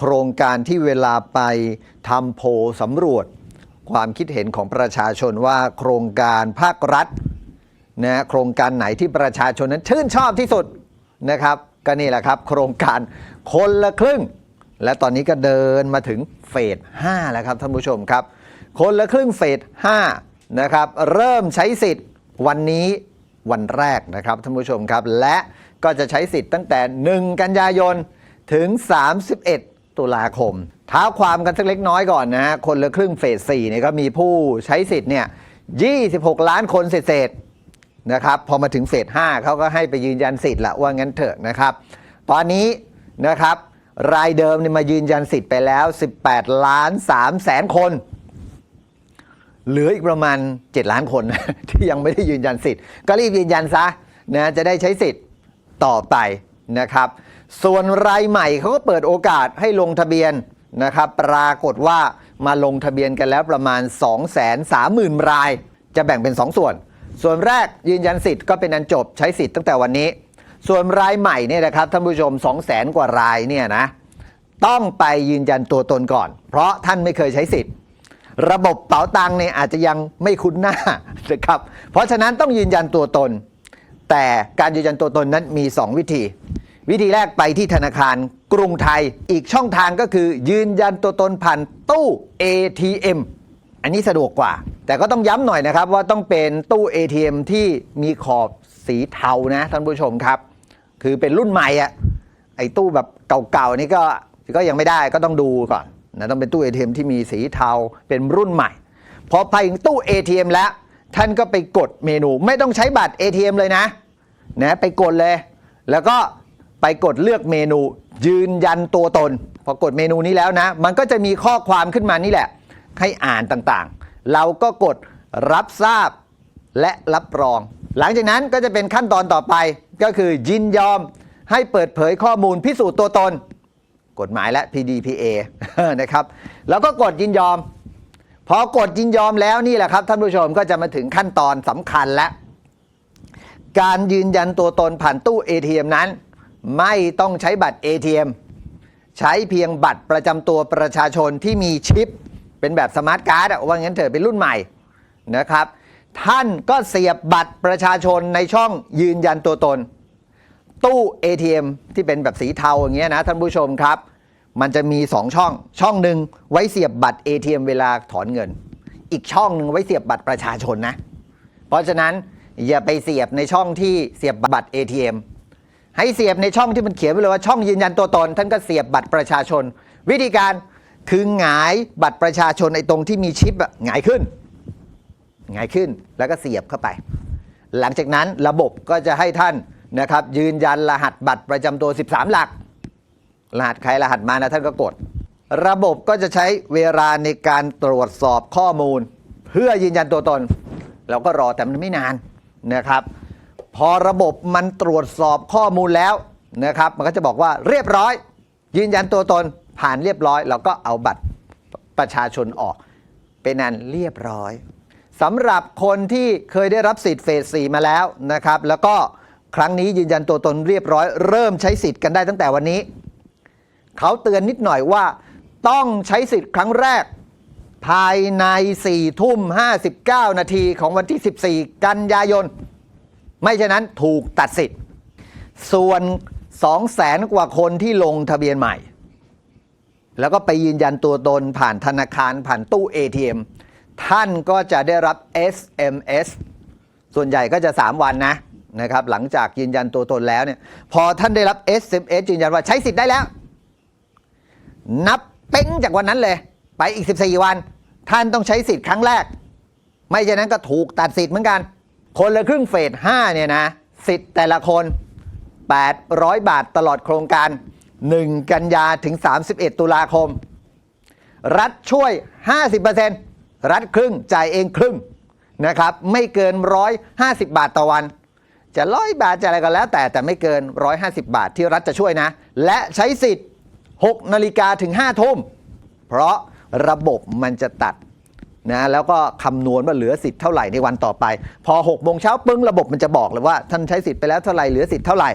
โครงการที่เวลาไปทำโพลสำรวจ ความคิดเห็นของประชาชนว่าโครงการภาครัฐนะโครงการไหนที่ประชาชนนั้นชื่นชอบที่สุดนะครับ ก็นี่แหละครับ โครงการคนละครึ่ง และตอนนี้ก็เดินมาถึงเฟส5แล้วครับท่านผู้ชมครับ คนละครึ่งเฟส5นะครับเริ่มใช้สิทธิ์วันนี้วันแรกนะครับท่านผู้ชมครับ และก็จะใช้สิทธิ์ตั้งแต่ 1 กันยายนถึง 31 ตุลาคมเท้าความกันสักเล็กน้อยก่อนนะฮะ คนละครึ่งเฟส4เนี่ยก็มีผู้ใช้สิทธิ์เนี่ย 26 ล้านคนเศษๆนะครับ พอมาถึงเฟส5เขาก็ให้ไปยืนยันสิทธิ์ละว่างั้นเถอะนะครับ ตอนนี้นะครับรายเดิมเนี่ยมายืนยันสิทธิ์ไปแล้ว 18 ล้าน3แสนคน เหลืออีกประมาณ 7 ล้านคน ที่ยังไม่ได้ยืนยันสิทธิ์ ก็รีบยืนยันซะนะจะได้ใช้สิทธิ์ต่อไป นะครับ ส่วนรายใหม่เขาก็เปิดโอกาสให้ลงทะเบียนนะครับ ปรากฏว่ามาลงทะเบียนกันแล้วประมาณ 2 3 0 0 0 0 ราย จะแบ่งเป็น 2 ส่วน ส่วนแรกยืนยันสิทธิ์ก็เป็นอันจบใช้สิทธิ์ตั้งแต่วันนี้ ส่วนรายใหม่เนี่ยนะครับท่านผู้ชม 2 0 0 0 0 0 กว่ารายเนี่ยนะต้องไปยืนยันตัวตนก่อน เพราะท่านไม่เคยใช้สิทธิ์ ระบบเป๋าตังเนี่ยอาจจะยังไม่คุ้นหน้านะครับเพราะฉะนั้นต้องยืนยันตัวตน แต่การยืนยันตัวตนนั้นมี 2 วิธี วิธีแรกไปที่ธนาคารกรุงไทย อีกช่องทางก็คือ ยืนยันตัวตนผ่านตู้ ATM อันนี้สะดวกกว่า แต่ก็ต้องย้ำหน่อยนะครับ ว่าต้องเป็นตู้ ATM ที่มีขอบสีเทานะท่านผู้ชมครับ คือเป็นรุ่นใหม่อะไอ้ตู้แบบเก่าๆนี่ก็ก็ยังไม่ได้ก็ต้องดูก่อนนะต้องเป็นตู้ ATM ที่มีสีเทาเป็นรุ่นใหม่ พอไปถึงตู้ ATM แล้ว ท่านก็ไปกดเมนู ไม่ต้องใช้บัตร ATM เลยนะนะไปกดเลย แล้วก็ ไปกดเลือกเมนู ยืนยันตัวตน พอกดเมนูนี้แล้วนะ มันก็จะมีข้อความขึ้นมานี่แหละ ให้อ่านต่างๆ เราก็กดรับทราบและรับรอง หลังจากนั้นก็จะเป็นขั้นตอนต่อไปก็คือยินยอมให้เปิดเผยข้อมูลพิสูจน์ตัวตน กฎหมายและ PDPA นะครับ แล้วก็กดยินยอม พอกดยินยอมแล้วนี่แหละครับท่านผู้ชมก็จะมาถึงขั้นตอนสำคัญและ การยืนยันตัวตนผ่านตู้ ATM นั้น ไม่ต้องใช้บัตร ATM ใช้เพียงบัตรประจำตัวประชาชนที่มีชิป เป็นแบบสมาร์ทการ์ดอะว่างั้นเถอะเป็นรุ่นใหม่นะครับ ท่านก็เสียบบัตรประชาชนในช่องยืนยันตัวตน ตู้ ATM ที่เป็นแบบสีเทาอย่างเงี้ยนะท่านผู้ชมครับ มันจะมี 2 ช่อง ช่องหนึ่งไว้เสียบบัตร ATM เวลาถอนเงิน อีกช่องหนึ่งไว้เสียบบัตรประชาชนนะ เพราะฉะนั้นอย่าไปเสียบในช่องที่เสียบบัตร ATM ให้เสียบในช่องที่มันเขียนไว้เลยว่าช่องยืนยันตัวตน ท่านก็เสียบบัตรประชาชน วิธีการคือหงายบัตรประชาชนไอ้ตรงที่มีชิปอะหงายขึ้นหงายขึ้นแล้วก็เสียบเข้าไป หลังจากนั้นระบบก็จะให้ท่านนะครับ ยืนยันรหัสบัตรประจำตัว 13 หลัก รหัสใครรหัสมานะท่านก็กด ระบบก็จะใช้เวลาในการตรวจสอบข้อมูล เพื่อยืนยันตัวตน เราก็รอแต่มันไม่นานนะครับ พอระบบมันตรวจสอบข้อมูลแล้วนะครับมันก็จะบอกว่าเรียบร้อย ยืนยันตัวตนผ่านเรียบร้อย เราก็เอาบัตรประชาชนออก เป็นอันเรียบร้อยสำหรับคนที่เคยได้รับสิทธิ์เฟส4มาแล้วนะครับ แล้วก็ครั้งนี้ยืนยันตัวตนเรียบร้อย เริ่มใช้สิทธิ์กันได้ตั้งแต่วันนี้ เขาเตือนนิดหน่อยว่า ต้องใช้สิทธิ์ครั้งแรก ภายใน4ทุ่ม59 นาทีของวันที่ 14 กันยายน ไม่ฉะนั้นถูกตัดสิทธิ์ ส่วน2แสนกว่าคนที่ลงทะเบียนใหม่ แล้วก็ไปยืนยันตัวตนผ่านธนาคารผ่านตู้ ATM ท่านก็จะได้รับ SMS ส่วนใหญ่ก็จะ 3 วันนะนะครับ หลังจากยืนยันตัวตนแล้วเนี่ย พอท่านได้รับ SMS ยืนยันว่าใช้สิทธิ์ได้แล้ว นับเป้งจากวันนั้นเลย ไปอีก 14 วัน ท่านต้องใช้สิทธิ์ครั้งแรก ไม่ฉะนั้นก็ถูกตัดสิทธิ์เหมือนกัน คนละครึ่งเฟส5เนี่ยนะสิทธิ์แต่ละคน 800 บาทตลอดโครงการ 1 กันยาถึง 31 ตุลาคม รัฐช่วย 50%รัฐครึ่งจ่ายเองครึ่งนะครับไม่เกิน 150 บาทต่อวัน จะร้อยบาทจะอะไรก็แล้ว แต่แต่ไม่เกิน 150 บาทที่รัฐจะช่วยนะ และใช้สิทธิ์ 6 นาฬิกาถึง 5 ทุ่ม เพราะระบบมันจะตัด นะแล้วก็คำนวณว่าเหลือสิทธิ์เท่าไหร่ในวันต่อไป พอ6โมงเช้าปึ้งระบบมันจะบอกเลยว่าท่านใช้สิทธิ์ไปแล้วเท่าไหร่เหลือสิทธิ์เท่าไหร่